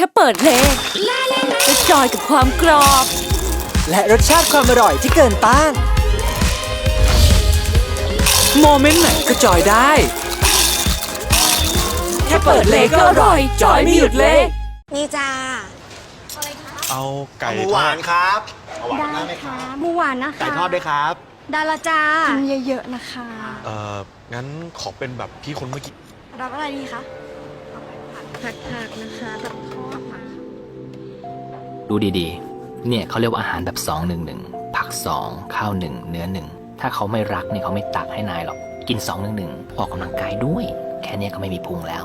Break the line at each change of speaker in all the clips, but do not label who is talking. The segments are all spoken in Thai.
ค่เปิดเลยจะจอยกับความกรอบ
และรสชาติความอร่อยที่เกินต้าน โมเมนต์ไหนก็จอยได้
แค่เปิดเลยก็อร่อย จอยไม่หยุดเลย
นี่จ้า
เอาไก่
หมู
ท
ห
อ
วา
ด
นครับเอาหวาน
ได้
ได้ไหมค
ค่ะ
รับ
หมูหวานนะคะ
ไก่ทอดด้วยครับ
ดาราจ้า
กินเยอะๆนะคะ
เอ่องั้นขอเป็นแบบพี่คนเมื่อกี้
รับอะไรดีคะ ผักผักนะคะแบบทอดมา
ดูดีๆ เนี่ยเขาเรียกว่าอาหารแบบ2 1 1ผัก 2 ข้าว 1 เนื้อ 1 ถ้าเขาไม่รักเนี่ยเขาไม่ตักให้นายหรอก กิน 2 1 1ออกกำลังกายด้วย แค่เนี้ยก็ไม่มีพุงแล้ว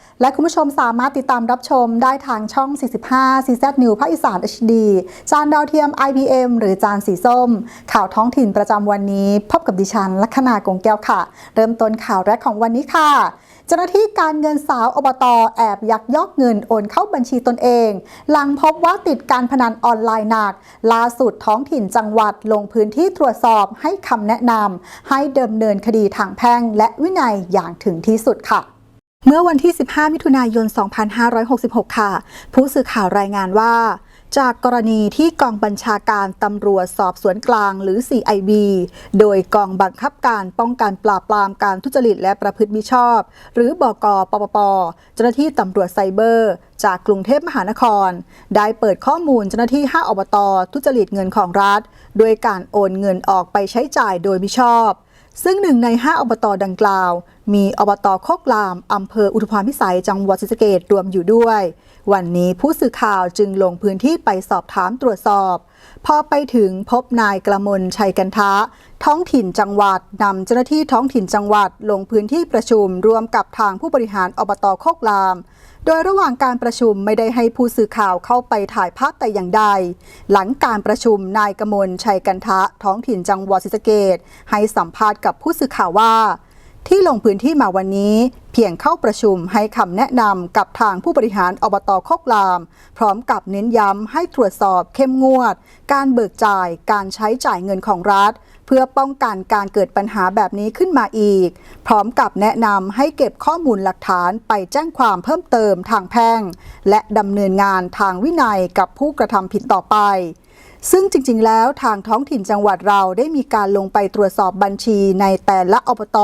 และคุณผู้ชมสามารถติดตามรับชมได้ทางช่อง 45 CZ New ภาคอีสาน HD จานดาวเทียม IBM หรือจานสีส้ม ข่าวท้องถิ่นประจำวันนี้ พบกับดิฉันลัคนากงแก้วค่ะ เริ่มต้นข่าวแรกของวันนี้ค่ะเจ้าหน้าที่การเงินสาวอบตแอบยักยอกเงินโอนเข้าบัญชีตนเอง หลังพบว่าติดการพนันออนไลน์หนัก ล่าสุดท้องถิ่นจังหวัดลงพื้นที่ตรวจสอบให้คำแนะนำให้ดำเนินคดีทางแพ่งและวินัยอย่างถึงที่สุดค่ะ เมื่อวันที่ 15 มิถุนายน 2566 ค่ะ ผู้สื่อข่าวรายงานว่า จากกรณีที่กองบัญชาการตำรวจสอบสวนกลางหรือ CIB โดยกองบังคับการป้องกันปราบปรามการทุจริตและประพฤติมิชอบ หรือบกปปป เจ้าหน้าที่ตำรวจไซเบอร์ จากกรุงเทพมหานคร ได้เปิดข้อมูลเจ้าหน้าที่ 5 อบต ทุจริตเงินของรัฐ โดยการโอนเงินออกไปใช้จ่ายโดยมิชอบซึ่งหนึ่งใน 5 อบตดังกล่าวมีอบตโคกลาม อำเภออุทุพรพิสัย จังหวัดศรีสะเกดรวมอยู่ด้วย วันนี้ผู้สื่อข่าวจึงลงพื้นที่ไปสอบถามตรวจสอบ พอไปถึงพบนายกระมลชัยกันทะ ท้องถิ่นจังหวัดนำเจ้าหน้าที่ท้องถิ่นจังหวัด ลงพื้นที่ประชุมรวมกับทางผู้บริหารอบตโคกลาม โดยระหว่างการประชุมไม่ได้ให้ผู้สื่อข่าวเข้าไปถ่ายภาพแต่อย่างใด หลังการประชุมนายกมลชัยกันทะ ท้องถิ่นจังหวัดศรีสะเกดให้สัมภาษณ์กับผู้สื่อข่าวว่า ที่ลงพื้นที่มาวันนี้ เพียงเข้าประชุมให้คำแนะนำกับทางผู้บริหารอบตโคกลาม พร้อมกับเน้นย้ำให้ตรวจสอบเข้มงวด การเบิกจ่ายการใช้จ่ายเงินของรัฐ เพื่อป้องกันการเกิดปัญหาแบบนี้ขึ้นมาอีก พร้อมกับแนะนำให้เก็บข้อมูลหลักฐานไปแจ้งความเพิ่มเติมทางแพ่ง และดำเนินงานทางวินัยกับผู้กระทำผิดต่อไป ซึ่งจริง ๆ แล้วทางท้องถิ่นจังหวัดเราได้มีการลงไปตรวจสอบบัญชีในแต่ละอบต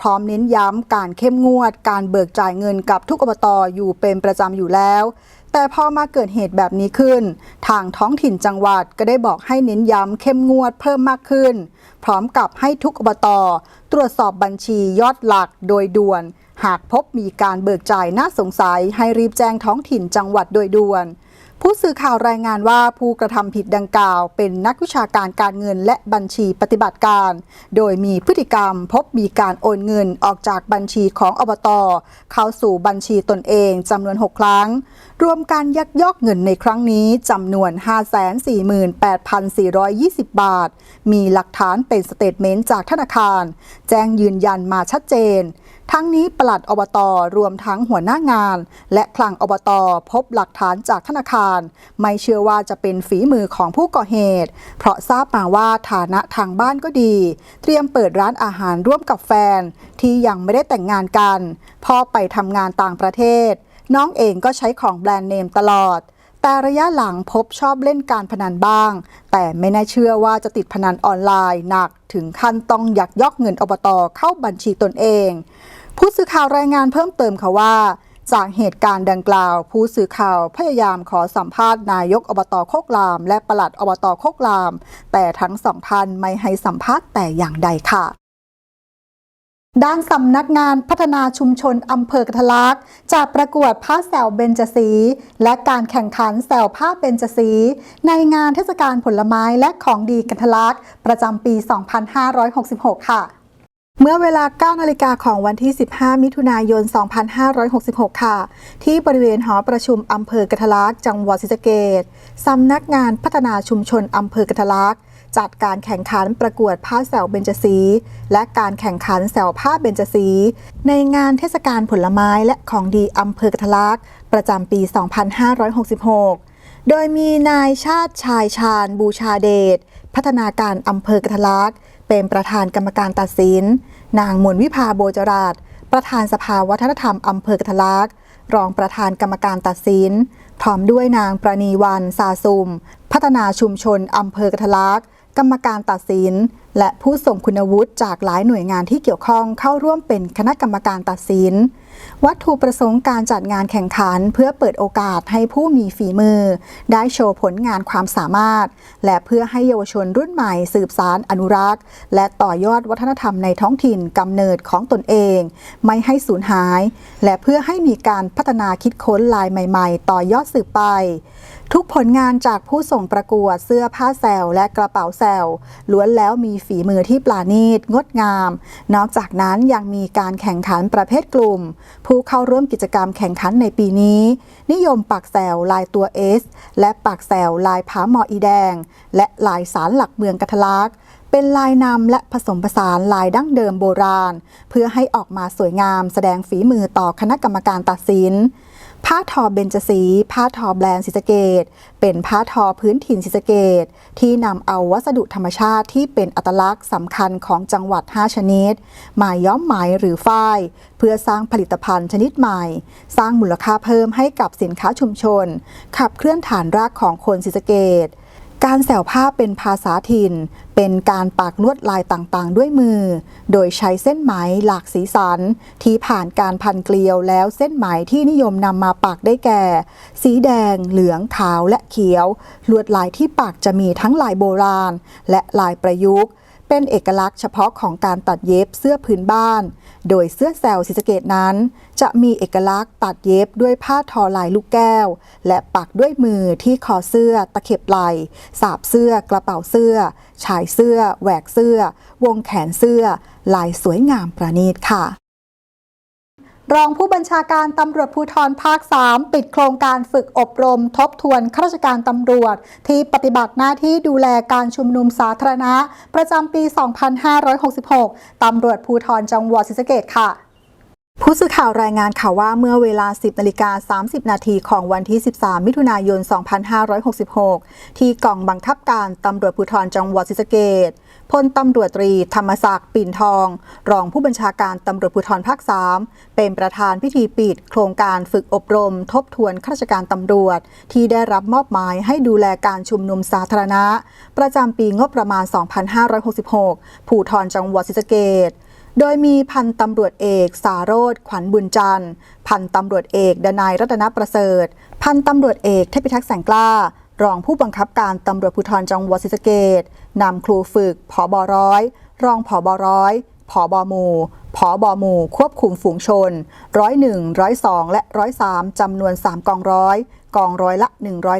พร้อมเน้นย้ำการเข้มงวด การเบิกจ่ายเงินกับทุกอบตอยู่เป็นประจำอยู่แล้ว แต่พอมาเกิดเหตุแบบนี้ขึ้น ทางท้องถิ่นจังหวัดก็ได้บอกให้เน้นย้ำเข้มงวดเพิ่มมากขึ้น พร้อมกับให้ทุกอบต ตรวจสอบบัญชียอดหลักโดยด่วน หากพบมีการเบิกจ่ายน่าสงสัยให้รีบแจ้งท้องถิ่นจังหวัดโดยด่วน ผู้สื่อข่าวรายงานว่าผู้กระทำผิดดังกล่าว เป็นนักวิชาการการเงินและบัญชีปฏิบัติการ โดยมีพฤติกรรมพบมีการโอนเงินออกจากบัญชีของอบต เข้าสู่บัญชีตนเองจำนวน 6 ครั้ง รวมการยักยอกเงินในครั้งนี้จำนวน 548,420 บาท มีหลักฐานเป็นสเตทเมนต์จากธนาคาร แจ้งยืนยันมาชัดเจน ทั้งนี้ปลัดอบตรวมทั้งหัวหน้างาน และคลังอบตพบหลักฐานจากธนาคาร ไม่เชื่อว่าจะเป็นฝีมือของผู้ก่อเหตุ เพราะทราบมาว่าฐานะทางบ้านก็ดี เตรียมเปิดร้านอาหารร่วมกับแฟน ที่ยังไม่ได้แต่งงานกันพ่อไปทำงานต่างประเทศ น้องเองก็ใช้ของแบรนด์เนมตลอดแต่ระยะหลังพบชอบเล่นการพนันบ้าง แต่ไม่น่าเชื่อว่าจะติดพนันออนไลน์หนักถึงขั้นต้องยักยอกเงินอบตเข้าบัญชีตนเอง ผู้สื่อข่าวรายงานเพิ่มเติมค่ะว่า จากเหตุการณ์ดังกล่าว ผู้สื่อข่าวพยายามขอสัมภาษณ์นายกอบตโคกลาม และปลัดอบตโคกลาม แต่ทั้งสองท่านไม่ให้สัมภาษณ์แต่อย่างใดค่ะด้านสำนักงานพัฒนาชุมชนอำเภอกระทลักจัดประกวดผ้าแซวเบญจสี และการแข่งขันแซวผ้าเบญจสี ในงานเทศกาลผลไม้และของดีกัทลักประจำปี 2566 ค่ะ เมื่อเวลา 9 นาฬิกาของวันที่ 15 มิถุนายน 2566 ค่ะ ที่บริเวณหอประชุมอำเภอกระทะลัก จังหวัดศรีสะเกษสำนักงานพัฒนาชุมชนอำเภอกระทะลัก จัดการแข่งขันประกวดผ้าแสวเบญจสีและการแข่งขันแสวผ้าเบญจสีในงานเทศกาลผลไม้และของดีอำเภอกระทะลัก ประจำปี 2566 โดยมีนายชาติชายชาญบูชาเดชพัฒนาการอำเภอกระทะลัก เป็นประธานกรรมการตัดสิน นางมวลวิภาโบจราช ประธานสภาวัฒนธรรมอำเภอกระทลักษ์รองประธานกรรมการตัดสินพร้อมด้วยนางประณีวันซาซุม พัฒนาชุมชนอำเภอกระทลักษ์ กรรมการตัดสิน และผู้ส่งคุณวุฒิจากหลายหน่วยงานที่เกี่ยวข้องเข้าร่วมเป็นคณะกรรมการตัดสิน วัตถุประสงค์การจัดงานแข่งขันเพื่อเปิดโอกาสให้ผู้มีฝีมือ ได้โชว์ผลงานความสามารถ และเพื่อให้เยาวชนรุ่นใหม่สืบสารอนุรักษ์ และต่อยอดวัฒนธรรมในท้องถิ่นกำเนิดของตนเอง ไม่ให้สูญหาย และเพื่อให้มีการพัฒนาคิดค้นลายใหม่ ๆ ต่อยอดสืบไป ทุกผลงานจากผู้ส่งประกวดเสื้อผ้าแซวและกระเป๋าแซวล้วนแล้วมีฝีมือที่ปราณีตงดงาม นอกจากนั้นยังมีการแข่งขันประเภทกลุ่ม ผู้เข้าร่วมกิจกรรมแข่งขันในปีนี้ นิยมปักแซวลายตัว S และปักแซวลายผาหมออีแดง และลายสารหลักเมืองกัทะลักเป็นลายนำและผสมผสานลายดั้งเดิมโบราณ เพื่อให้ออกมาสวยงามแสดงฝีมือต่อคณะกรรมการตัดสิน ผ้าทอเบญจสี ผ้าทอแบรนด์ศิสเกต เป็นผ้าทอพื้นถิ่นศิสเกต ที่นำเอาวัสดุธรรมชาติที่เป็นอัตลักษณ์สำคัญของจังหวัด 5 ชนิด มาย้อมไหมหรือฝ้าย เพื่อสร้างผลิตภัณฑ์ชนิดใหม่ สร้างมูลค่าเพิ่มให้กับสินค้าชุมชน ขับเคลื่อนฐานรากของคนศิสเกต การแสวผ้าเป็นภาษาถิ่น เป็นการปักลวดลายต่างๆ ด้วยมือ โดยใช้เส้นไหมหลากสีสัน ที่ผ่านการพันเกลียวแล้วเส้นไหมที่นิยมนำมาปักได้แก่ สีแดง เหลืองขาวและเขียว ลวดลายที่ปักจะมีทั้งลายโบราณ และลายประยุกต์ เป็นเอกลักษณ์เฉพาะของการตัดเย็บเสื้อพื้นบ้าน โดยเสื้อแซลศรีสะเกดนั้น จะมีเอกลักษณ์ตัดเย็บด้วยผ้าทอลายลูกแก้ว และปักด้วยมือที่คอเสื้อ ตะเข็บไหล่สาบเสื้อกระเป๋าเสื้อ ชายเสื้อ แหวกเสื้อ วงแขนเสื้อ ลายสวยงามประณีตค่ะ รองผู้บัญชาการตำรวจภูธรภาค 3 ปิดโครงการฝึกอบรม ทบทวนข้าราชการตำรวจ ที่ปฏิบัติหน้าที่ดูแลการชุมนุมสาธารณะ ประจำปี 2566 ตำรวจภูธรจังหวัดศรีสะเกดค่ะ ผู้สื่อข่าวรายงานข่าวว่าเมื่อเวลา 10นาฬิกา30 นาทีของวันที่ 13 มิถุนายน 2566 ที่กองบังคับการตำรวจภูธรจังหวัดศรีสะเกษพลตำรวจตรีธรรมศักดิ์ปิ่นทอง รองผู้บัญชาการตำรวจภูธรภาค 3 เป็นประธานพิธีปิด โครงการฝึกอบรม ทบทวนข้าราชการตำรวจ ที่ได้รับมอบหมายให้ดูแลการชุมนุมสาธารณะ ประจำปีงบประมาณ 2566 ภูธรจังหวัดศรีสะเกษ โดยมีพันตำรวจเอกสาโรธขวัญบุญจันทร์ พันตำรวจเอกดนายรัตนประเสริฐ พันตำรวจเอกเทพิทักษ์แสงกล้า รองผู้บังคับการตำรวจภูธรจังหวัดศรีสะเกษนำครูฝึกผอบอร้อย รองผอบอร้อยผอบอหมู่ผอบอหมู่ควบคุมฝูงชน ร้อยหนึ่งร้อยสองและร้อยสามจำนวน 3 กองร้อย กองร้อยละ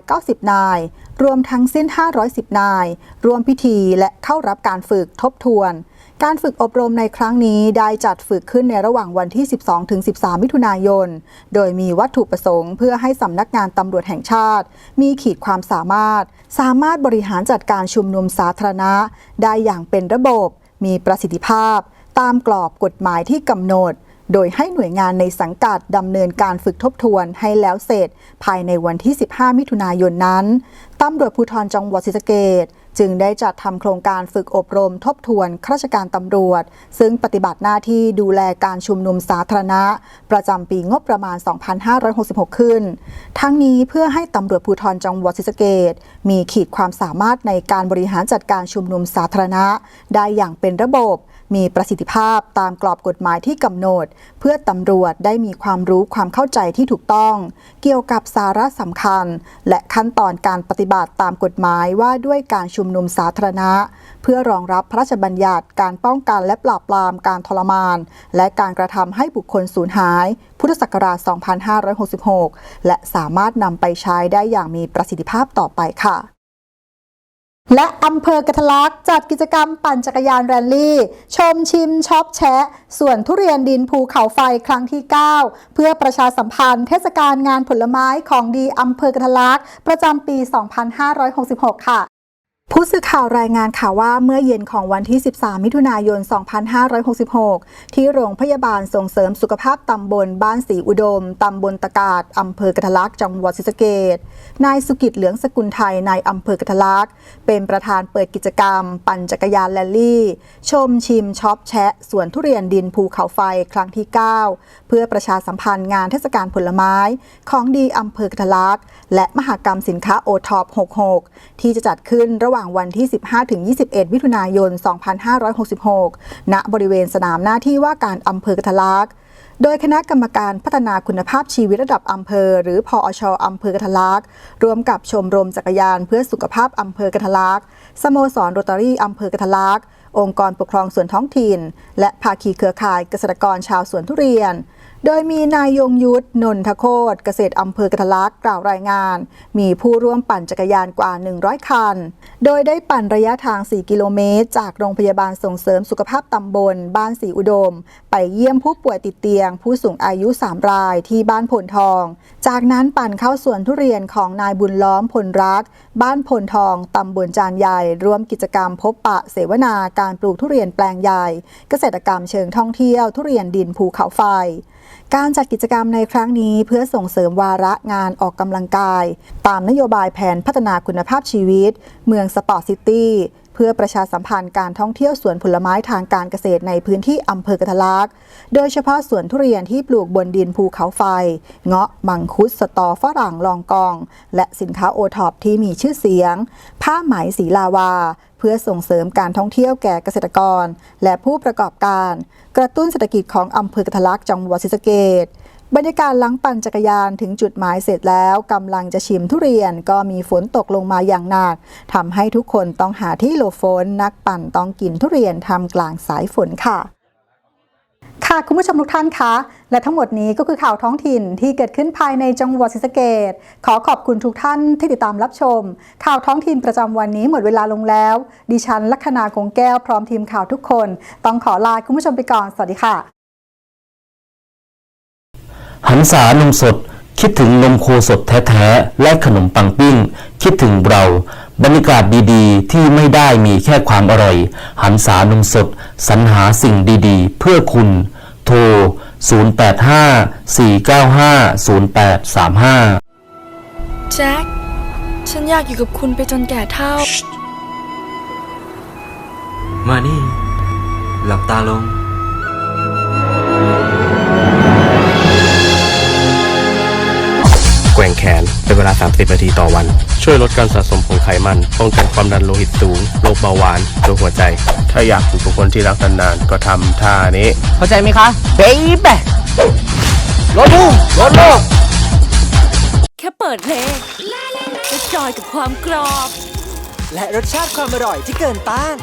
190 นาย รวมทั้งสิ้น 510 นายร่วมพิธีและเข้ารับการฝึกทบทวน การฝึกอบรมในครั้งนี้ได้จัดฝึกขึ้นในระหว่างวันที่ 12-13 มิถุนายน โดยมีวัตถุประสงค์ เพื่อให้สำนักงานตำรวจแห่งชาติ มีขีดความสามารถ สามารถบริหารจัดการชุมนุมสาธารณะ ได้อย่างเป็นระบบ มีประสิทธิภาพ ตามกรอบกฎหมายที่กำหนด โดยให้หน่วยงานในสังกัดดำเนินการฝึกทบทวนให้แล้วเสร็จ ภายในวันที่ 15 มิถุนายนนั้นตำรวจภูธรจังหวัดศรีสะเกษ จึงได้จัดทำโครงการฝึกอบรมทบทวนข้าราชการตำรวจ ซึ่งปฏิบัติหน้าที่ดูแลการชุมนุมสาธารณะ ประจำปีงบประมาณ 2566 ขึ้น ทั้งนี้เพื่อให้ตำรวจภูธรจังหวัดศรีสะเกดมีขีดความสามารถในการบริหารจัดการชุมนุมสาธารณะ ได้อย่างเป็นระบบ มีประสิทธิภาพตามกรอบกฎหมายที่กำหนด เพื่อตำรวจได้มีความรู้ความเข้าใจที่ถูกต้อง เกี่ยวกับสาระสำคัญ และขั้นตอนการปฏิบัติตามกฎหมายว่าด้วยการชุมนุมสาธารณะ เพื่อรองรับพระราชบัญญัติการป้องกันและปราบปรามการทรมาน และการกระทำให้บุคคลสูญหาย พุทธศักราช 2566 และสามารถนำไปใช้ได้อย่างมีประสิทธิภาพต่อไปค่ะ และอำเภอกระทะลักจัดกิจกรรมปั่นจักรยานแรลลี่ ชมชิมช็อปแชะ ส่วนทุเรียนดินภูเขาไฟครั้งที่ 9 เพื่อประชาสัมพันธ์เทศกาลงานผลไม้ของดีอำเภอกระทะลักประจำปี 2566 ค่ะ ผู้สื่อข่าวรายงานข่าวว่าเมื่อเย็นของวันที่ 13 มิถุนายน 2566 ที่โรงพยาบาลส่งเสริมสุขภาพตำบลบ้านศรีอุดม ตำบลตะกาดอำเภอกระทะลักจังหวัดศรีสะเกษนายสุกิจเหลืองสกุลไทยนายอำเภอกระทะลักเป็นประธานเปิดกิจกรรม ปั่นจักรยานแลลลี่ ชมชิมช็อปแชะสวนทุเรียนดินภูเขาไฟครั้งที่ 9 เพื่อประชาสัมพันธ์งานเทศกาลผลไม้ ของดีอำเภอกระทะลักและมหกรรมสินค้าโอท็อป 66 ที่จะจัดขึ้นระหว่างวันที่ 15-21 มิถุนายน 2566 ณ บริเวณสนามหน้าที่ว่าการอำเภอกระทะลัก โดยคณะกรรมการพัฒนาคุณภาพชีวิตระดับอำเภอ หรือพอชอำเภอกระทะลักรวมกับชมรมจักรยานเพื่อสุขภาพอำเภอกระทะลักสโมสรโรตารี่อำเภอกระทะลักองค์กรปกครองส่วนท้องถิ่น และภาคีเครือข่ายเกษตรกรชาวสวนทุเรียน โดยมีนายยงยุทธนนทโคตเกษตรอำเภอกระทลักกล่าวรายงาน มีผู้ร่วมปั่นจักรยานกว่า 100 คัน โดยได้ปั่นระยะทาง 4 กิโลเมตร จากโรงพยาบาลส่งเสริมสุขภาพตำบล บ้านศรีอุดม ไปเยี่ยมผู้ป่วยติดเตียง ผู้สูงอายุ 3 รายที่บ้านพลทอง จากนั้นปั่นเข้าสวนทุเรียนของนายบุญล้อมพลรัก บ้านพลทองตำบลจานใหญ่ร่วมกิจกรรมพบปะเสวนาการปลูกทุเรียนแปลงใหญ่ เกษตรกรรมเชิงท่องเที่ยวทุเรียนดินภูเขาไฟ การจัดกิจกรรมในครั้งนี้เพื่อส่งเสริมวาระงานออกกำลังกาย ตามนโยบายแผนพัฒนาคุณภาพชีวิต เมืองสปอร์ตซิตี้ เพื่อประชาสัมพันธ์การท่องเที่ยวสวนผลไม้ทางการเกษตรในพื้นที่อำเภอกระทะลัก โดยเฉพาะสวนทุเรียนที่ปลูกบนดินภูเขาไฟ เงาะมังคุดสตอฝรั่งลองกอง และสินค้าโอท็อปที่มีชื่อเสียง ผ้าไหมสีลาวา เพื่อส่งเสริมการท่องเที่ยวแก่เกษตรกร และผู้ประกอบการ กระตุ้นเศรษฐกิจของอำเภอกระทะลักจังหวัดศรีสะเกษ บรรยากาศหลังปั่นจักรยานถึงจุดหมายเสร็จแล้วกำลังจะชิมทุเรียนก็มีฝนตกลงมาอย่างหนักทำให้ทุกคนต้องหาที่หลบฝนนักปั่นต้องกินทุเรียนทำกลางสายฝนค่ะ ค่ะคุณผู้ชมทุกท่านคะ และทั้งหมดนี้ก็คือข่าวท้องถิ่นที่เกิดขึ้นภายในจังหวัดศรีสะเกษขอขอบคุณทุกท่านที่ติดตามรับชม ข่าวท้องถิ่นประจำวันนี้หมดเวลาลงแล้ว ดิฉันลัคนาคงแก้วพร้อมทีมข่าวทุกคน ต้องขอลาคุณผู้ชมไปก่อนสวัสดีค่ะ
หันษานมสด คิดถึงนมโคสดแท้ๆ และขนมปังปิ้ง คิดถึงเรา บรรยากาศดีๆ ที่ไม่ได้มีแค่ความอร่อย หันษานมสด สรรหาสิ่งดีๆ เพื่อคุณ โทร 085-495-0835
แจ็ค ฉันอยากอยู่กับคุณไปจนแก่เท่า
มานี่ หลับตาลง
น เป็นเวลา 30 นาทีต่อวัน ช่วยลดการสะสมของไขมันป้องกันความดันโลหิตสูงโรคเบาหวานโรคหัวใจ ถ้าอยากอยู่กับคนที่รักนานๆก็ทำท่านี้
เข้าใจไหมคะเบ๊บรถพุ่งรถโลก
แค่เปิดเพลงก็จอยกับความกรอบ
และรสชาติความอร่อยที่เกินต้าน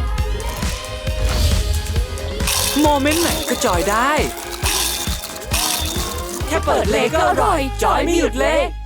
โมเมนต์ไหนก็จอยได้
แค่เปิดเพลงก็อร่อย จอยไม่หยุดเลย